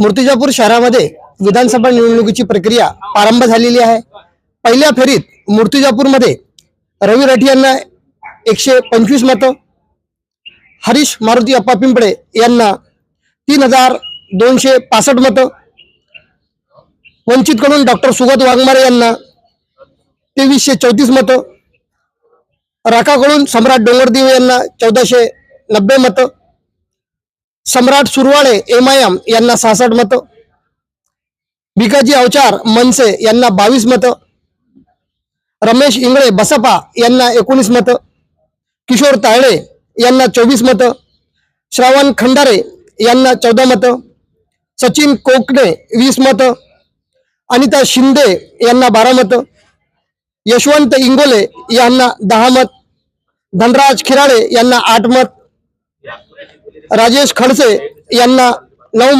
मूर्तिजापूर शहरामध्ये विधानसभा निवडणुकीची प्रक्रिया प्रारंभ झालेली आहे. पहिल्या फेरीत मूर्तिजापूरमध्ये रवी राठी यांना एकशे पंचवीस मतं हरीश मारुती अप्पा पिंपळे यांना तीन हजार दोनशे पासष्ट मतं वंचितकडून डॉक्टर सुगत वाघमारे यांना तेवीसशे चौतीस मतं राखाकडून सम्राट डोंगरदेव यांना चौदाशे नब्बे मतं Samrat Surwale M I M यांना सहासष्ट मतं. भिकाजी अवचार मनसे यांना बावीस मतं. रमेश इंगळे बसपा यांना एकोणीस मतं. किशोर ताळे यांना चोवीस मतं. श्रावण खंडारे यांना चौदा मतं. सचिन कोकणे वीस मतं. अनिता शिंदे यांना बारा मतं. यशवंत इंगोले यांना दहा मत. धनराज खिराळे यांना आठ मत. राजेश खडसे यांना नऊ